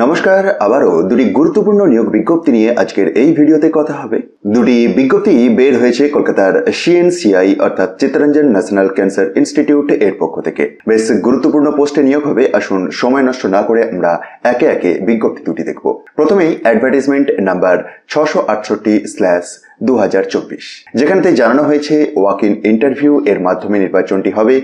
নমস্কার, আবারও দুটি গুরুত্বপূর্ণ নিয়োগ বিজ্ঞপ্তি নিয়ে আজকের এই ভিডিওতে কথা হবে। দুটি বিজ্ঞপ্তি বের হয়েছে কলকাতার সিএনসিআই, অর্থাৎ চিত্তরঞ্জন ন্যাশনাল ক্যান্সার ইনস্টিটিউট এর পক্ষ থেকে। বেশ গুরুত্বপূর্ণ পোস্টে নিয়োগ হবে, আসুন সময় নষ্ট না করে আমরা একে একে বিজ্ঞপ্তি দুটি দেখব। প্রথমেই অ্যাডভার্টাইজমেন্ট নাম্বার ছশো আটষট্টি স্ল্যাশ দু হাজার চব্বিশ। যেখানেতে জানানো হয়েছে ওয়াক ইন ইন্টারভিউ এর মাধ্যমে নির্বাচনটি হবে।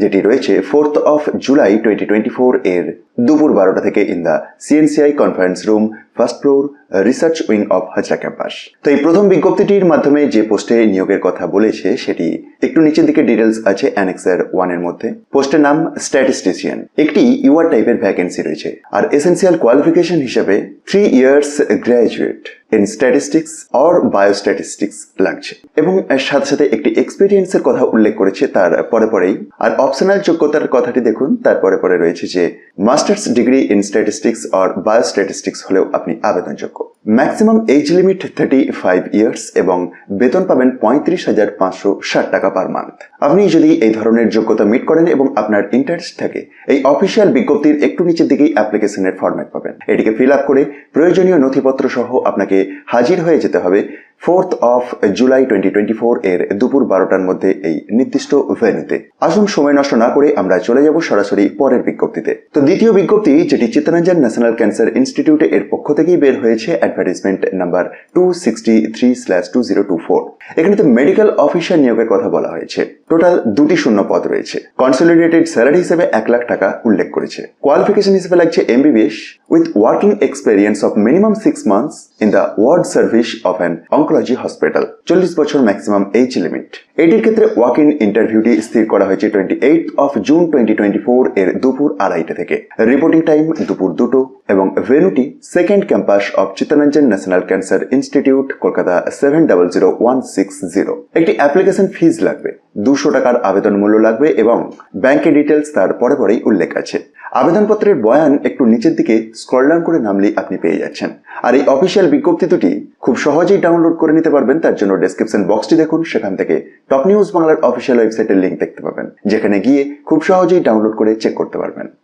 যেটি রয়েছে ফোর্থ অফ জুলাই টোয়েন্টি এর দুপুর বারোটা থেকে in the CNCI conference room first floor research wing of Hazra campus তো এই প্রথম বিজ্ঞপ্তিটির মাধ্যমে যে পোস্টে নিয়োগের কথা বলেছে, সেটি একটু নিচের দিকে ডিটেলস আছে অ্যানেক্সার ওয়ানের মধ্যে। পোস্টের নাম স্ট্যাটিস্টিশিয়ান একটি ইউআর টাইপের ভ্যাকেন্সি রয়েছে। আর এসেন্সিয়াল কোয়ালিফিকেশন হিসেবে three years graduate in statistics or biostatistics লাগছে। এবং সাথে সাথে একটি এক্সপিরিয়েন্সের কথা উল্লেখ করেছে তার পরে পরেই। আর অপশনাল যোগ্যতার কথাটি দেখুন, তারপরে পরে রয়েছে যে master's degree in statistics or biostatistics হলেও আপনি আবেদনযোগ্য। Maximum age limit thirty five years এবং বেতন পাবেন পঁয়ত্রিশ হাজার পাঁচশো ষাট টাকা পার মান্থ আপনি যদি এই ধরনের যোগ্যতা মিট করেন এবং আপনার ইন্টারেস্ট থাকে, এই অফিসিয়াল বিজ্ঞপ্তির একটু নিচের দিকেই অ্যাপ্লিকেশনের ফরম্যাট পাবেন। এটিকে ফিল আপ করে প্রয়োজনীয় নথিপত্র সহ আপনাকে হাজির হয়ে যেতে হবে fourth of July twenty twenty four এর দুপুর বারোটার মধ্যে এই নির্দিষ্ট ভেন্যুতে আসুন সময় নষ্ট না করে আমরা চলে যাব সরাসরি পরের বিজ্ঞপ্তিতে। তো দ্বিতীয় বিজ্ঞপ্তি, যেটি চিত্তরঞ্জন ন্যাশনাল ক্যান্সার ইনস্টিটিউটে এর পক্ষ থেকেই বের হয়েছে advertisement number two sixty three slash two zero two four এখানে তো মেডিকেল অফিসার নিয়োগের কথা বলা হয়েছে। টোটাল দুটি শূন্য পদ রয়েছে। কনসলিডেটেড স্যালারি হিসেবে এক লাখ টাকা উল্লেখ করেছে। কোয়ালিফিকেশন হিসেবে লাগছে MBBS with working experience of minimum six months in the ward service of an oncology hospital চল্লিশ বছর ম্যাক্সিমাম এজ লিমিট এটির ক্ষেত্রে ওয়াক ইন ইন্টারভিউটি স্থির করা হয়েছে twenty eight of June twenty twenty four এর দুপুর আড়াইটে থেকে। রিপোর্টিং টাইম দুপুর দুটো এবং vanity second campus of Chittaranjan national cancer institute Kolkata seven double zero one six zero একটি অ্যাপ্লিকেশন ফিজ লাগবে, দুশো টাকার আবেদন মূল্য লাগবে এবং ব্যাংকের ডিটেলস তার পরে পরেই উল্লেখ আছে। আবেদনপত্রের বয়ান একটু নিচের দিকে স্ক্রল ডাউন করে নামলেই আপনি পেয়ে যাচ্ছেন। আর এই অফিসিয়াল বিজ্ঞপ্তি দুটি খুব সহজেই ডাউনলোড করে নিতে পারবেন, তার জন্য ডেসক্রিপশন বক্সটি দেখুন, সেখান থেকে টপ নিউজ বাংলার অফিসিয়াল ওয়েবসাইটের লিঙ্ক দেখতে পাবেন, যেখানে গিয়ে খুব সহজেই ডাউনলোড করে চেক করতে পারবেন।